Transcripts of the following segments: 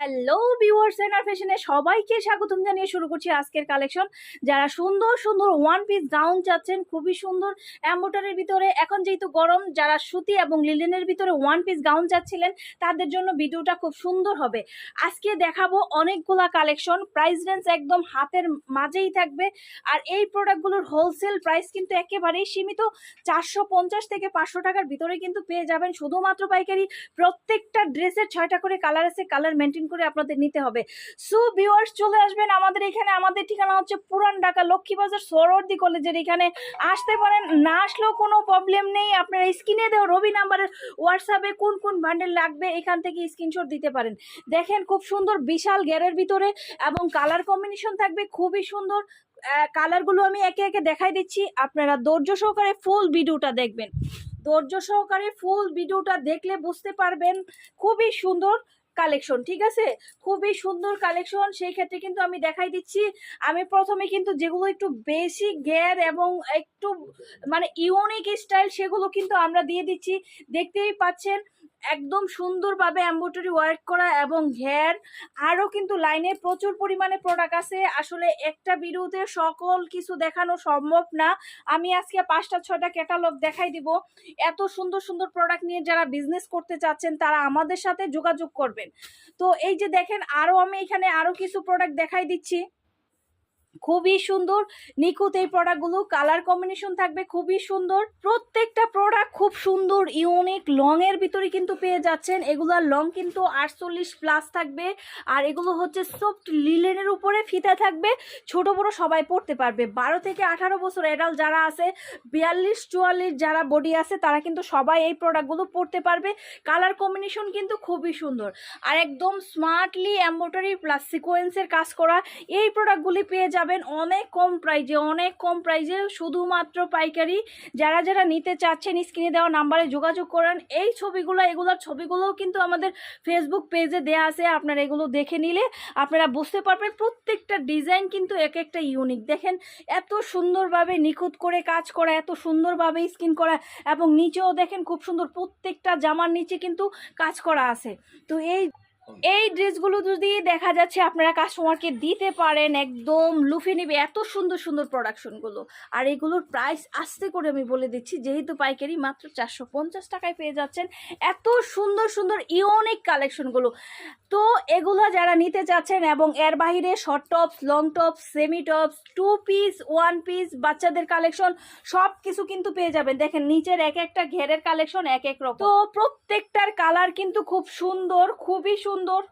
Hello viewers এনার ফ্যাশনে সবাইকে স্বাগতম জানিয়ে শুরু করছি আজকের কালেকশন যারা সুন্দর সুন্দর ওয়ান পিস গাউন চাচ্ছেন, খুবই সুন্দর অ্যাম্বোটারের ভিতরে। এখন যেহেতু গরম, যারা সুতি এবং লিলেনের ভিতরে ওয়ান পিস গাউন চাচ্ছিলেন, তাদের জন্য ভিডিওটা খুব সুন্দর হবে। আজকে দেখাবো অনেকগুলা কালেকশন প্রাইস রেঞ্জ একদম হাতের মাঝেই থাকবে। আর এই প্রোডাক্টগুলোর হোলসেল প্রাইস কিন্তু একেবারেই সীমিত। চারশো পঞ্চাশ থেকে পাঁচশো টাকার ভিতরে কিন্তু পেয়ে যাবেন। শুধুমাত্র পাইকারি। প্রত্যেকটা ড্রেসের ছয়টা করে কালার আছে। কালার মেনটেন করে আপনাদের নিতে হবে। সো ভিউয়ার্স চলে আসবেন আমাদের এখানে। আমাদের ঠিকানা হচ্ছে পুরান ঢাকা লক্ষ্মীবাজার সরোয়ার্দি কলেজের। এখানে আসতে পারেন, না আসলেও কোনো প্রবলেম নেই। আপনারা স্ক্রিনে দেওয়া রবি নাম্বারের হোয়াটসঅ্যাপে কোন কোন বান্ডেল লাগবে, এখান থেকে স্ক্রিনশট দিতে পারেন। দেখেন, খুব সুন্দর, বিশাল গ্যারের ভিতরে এবং কালার কম্বিনেশন থাকবে, খুবই সুন্দর। কালারগুলো আমি একে একে দেখাই দিচ্ছি। আপনারা ধৈর্য সহকারে ফুল ভিডিওটা দেখবেন। ধৈর্য সহকারে ফুল ভিডিওটা দেখলে বুঝতে পারবেন, খুবই সুন্দর। কালেকশন ঠিক আছে? খুবই সুন্দর কালেকশন সেই ক্ষেত্রে কিন্তু আমি দেখাই দিচ্ছি। আমি প্রথমে কিন্তু যেগুলো একটু বেশি গের এবং একটু মানে ইউনিক স্টাইল সেগুলো কিন্তু আমরা দিয়ে দিচ্ছি। দেখতেই পাচ্ছেন একদম সুন্দরভাবে এম্ব্রয়ডারি ওয়ার্ক করা এবং হেয়ার আরও কিন্তু লাইনে প্রচুর পরিমাণে প্রোডাক্ট আছে। আসলে একটা ভিডিওতে সকল কিছু দেখানো সম্ভব না। আমি আজকে পাঁচটা, ছয়টা ক্যাটালগ দেখাই দিব। এত সুন্দর সুন্দর প্রোডাক্ট নিয়ে যারা বিজনেস করতে চাচ্ছেন, তারা আমাদের সাথে যোগাযোগ করবেন। তো এই যে দেখেন, আরও আমি এখানে আরও কিছু প্রোডাক্ট দেখাই দিচ্ছি। খুবই সুন্দর। নিখুঁত এই প্রোডাক্টগুলো কালার কম্বিনেশন থাকবে খুবই সুন্দর। প্রত্যেকটা প্রোডাক্ট খুব সুন্দর ইউনিক লং এর ভিতরে কিন্তু পেয়ে যাচ্ছেন। এগুলার লং কিন্তু আটচল্লিশ প্লাস থাকবে। আর এগুলো হচ্ছে সফট লিলেনের উপরে ফিতা থাকবে। ছোট, বড় সবাই পড়তে পারবে। বারো থেকে আঠারো বছর এডাল যারা আছে, বিয়াল্লিশ, চুয়াল্লিশ যারা বডি আছে, তারা কিন্তু সবাই এই প্রোডাক্টগুলো পড়তে পারবে। কালার কম্বিনেশন কিন্তু খুবই সুন্দর। আর একদম স্মার্টলি এম্ব্রয়ডারি প্লাস সিকোয়েন্সের কাজ করা, এই প্রোডাক্টগুলি পেয়ে যাবেন অনেক কম প্রাইজে অনেক কম প্রাইজে শুধুমাত্র পাইকারি। যারা যারা নিতে চাচ্ছেন স্ক্রিনে দেওয়া নাম্বারে যোগাযোগ করেন। এই ছবিগুলো, এগুলোর ছবিগুলোও কিন্তু আমাদের ফেসবুক পেজে দেওয়া আছে, আপনারা এগুলো দেখে নিলে আপনারা বুঝতে পারবেন প্রত্যেকটা ডিজাইন কিন্তু এক একটা ইউনিক দেখেন, এত সুন্দরভাবে নিখুঁত করে কাজ করা, এত সুন্দরভাবে স্কিন করা এবং নিচেও দেখেন খুব সুন্দর প্রত্যেকটা জামার নিচে কিন্তু কাজ করা আছে। তো এই এই ড্রেসগুলো যদি দেখা যাচ্ছে আপনারা কাস্টমারকে দিতে পারেন, একদম লুফে নেবে এত সুন্দর সুন্দর প্রোডাকশনগুলো আর এগুলোর প্রাইস আস্তে করে আমি বলে দিচ্ছি, যেহেতু পাইকারি মাত্র চারশো পঞ্চাশ টাকায় পেয়ে যাচ্ছেন, এত সুন্দর সুন্দর ইউনিক কালেকশনগুলো তো এগুলো যারা নিতে চাচ্ছেন এবং এর বাহিরে short tops long tops semi tops two piece one piece বাচ্চাদের কালেকশন সব কিছু কিন্তু পেয়ে যাবেন। দেখেন নিচের এক একটা ঘেরের কালেকশন এক এক রকম। তো প্রত্যেকটার কালার কিন্তু খুব সুন্দর, খুবই সুন্দর। সুন্দর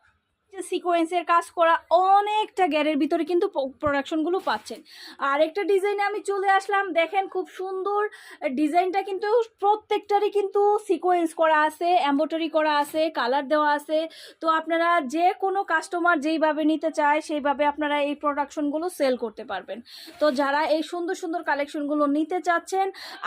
সিকোয়েন্সের কাজ করা অনেকটা গ্যারের ভিতরে কিন্তু প্রোডাকশনগুলো পাচ্ছেন। আর একটা ডিজাইনে আমি চলে আসলাম। দেখেন খুব সুন্দর ডিজাইনটা কিন্তু প্রত্যেকটারই কিন্তু সিকোয়েন্স করা আছে এম্ব্রয়ডারি করা আছে কালার দেওয়া আছে। তো আপনারা যে কোনো কাস্টমার যেইভাবে নিতে চায়, সেইভাবে আপনারা এই প্রোডাকশনগুলো সেল করতে পারবেন। তো যারা এই সুন্দর সুন্দর কালেকশনগুলো নিতে চাচ্ছেন,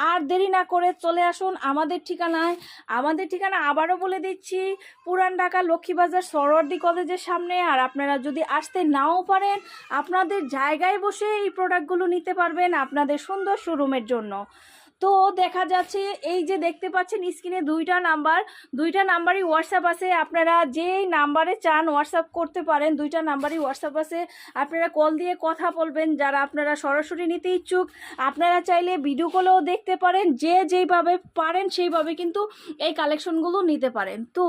আর দেরি না করে চলে আসুন আমাদের ঠিকানায়। আমাদের ঠিকানা আবারও বলে দিচ্ছি, পুরান ঢাকা লক্ষ্মীবাজার সরোয়ার্দি কলেজের সামনে আর আপনারা যদি আসতে নাও পারেন, আপনাদের জায়গায় বসে এই প্রোডাক্টগুলো নিতে পারবেন আপনাদের সুন্দর শোরুমের জন্য। তো দেখা যাচ্ছে এই যে দেখতে পাচ্ছেন স্ক্রিনে দুইটা নাম্বার, দুইটা নাম্বারই হোয়াটসঅ্যাপ আছে। আপনারা যেই নাম্বারে চান হোয়াটসঅ্যাপ করতে পারেন, দুইটা নাম্বারই হোয়াটসঅ্যাপ আছে। আপনারা কল দিয়ে কথা বলবেন, যারা আপনারা সরাসরি নিতে ইচ্ছুক। আপনারা চাইলে ভিডিও কলেও দেখতে পারেন, যে যেইভাবে পারেন সেইভাবে কিন্তু এই কালেকশনগুলো নিতে পারেন। তো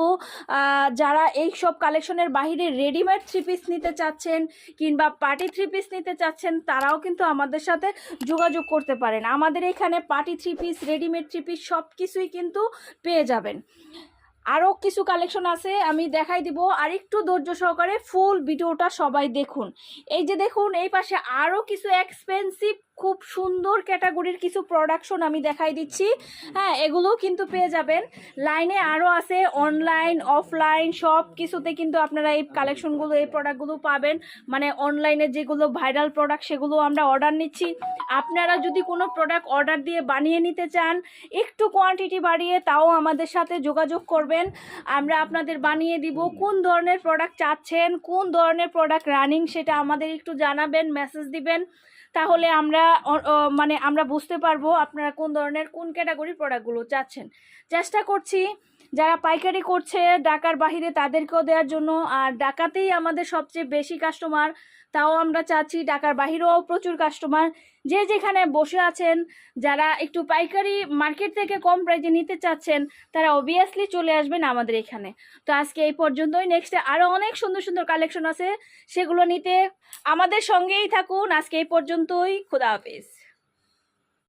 যারা এই সব কালেকশনের বাহিরে রেডিমেড থ্রি পিস নিতে চাচ্ছেন কিংবা পার্টি থ্রি পিস নিতে চাচ্ছেন, তারাও কিন্তু আমাদের সাথে যোগাযোগ করতে পারেন। আমাদের এখানে party three piece readymade three piece সব কিছুই কিন্তু পেয়ে যাবেন। আরও কিছু কালেকশন আছে, আমি দেখাই দিব। আর একটু ধৈর্য সহকারে ফুল ভিডিওটা সবাই দেখুন। এই যে দেখুন, এই পাশে আরও কিছু এক্সপেন্সিভ খুব সুন্দর ক্যাটাগরির কিছু প্রোডাকশন আমি দেখাই দিচ্ছি। হ্যাঁ এগুলোও কিন্তু পেয়ে যাবেন। লাইনে আরও আছে অনলাইন অফলাইন সব কিছুতে কিন্তু আপনারা এই কালেকশনগুলো এই প্রোডাক্টগুলো পাবেন। মানে অনলাইনে যেগুলো ভাইরাল প্রোডাক্ট সেগুলো আমরা অর্ডার নিচ্ছি। আপনারা যদি কোনো প্রোডাক্ট অর্ডার দিয়ে বানিয়ে নিতে চান, একটু কোয়ান্টিটি বাড়িয়ে তাও আমাদের সাথে যোগাযোগ করবেন। আমরা আপনাদের বানিয়ে দিব কোন ধরনের প্রোডাক্ট চাচ্ছেন, কোন ধরনের প্রোডাক্ট রানিং সেটা আমাদের একটু জানাবেন মেসেজ দিবেন। তাহলে আমরা মানে আমরা বুঝতে পারব আপনারা কোন ধরনের, কোন ক্যাটাগরির প্রোডাক্টগুলো চাচ্ছেন। চেষ্টা করছি যারা পাইকারি করছে ঢাকার বাহিরে তাদেরকেও দেওয়ার জন্য। আর ঢাকাতেই আমাদের সবচেয়ে বেশি কাস্টমার তাও আমরা চাচ্ছি ঢাকার বাহিরেও প্রচুর কাস্টমার যে যেখানে বসে আছেন, যারা একটু পাইকারি মার্কেট থেকে কম প্রাইজে নিতে চাচ্ছেন, তারা অবভিয়াসলি চলে আসবেন আমাদের এখানে। তো আজকে এই পর্যন্তই। নেক্সটে আরও অনেক সুন্দর সুন্দর কালেকশন আছে, সেগুলো নিতে আমাদের সঙ্গেই থাকুন। আজকে এই পর্যন্তই। খোদা হাফেজ।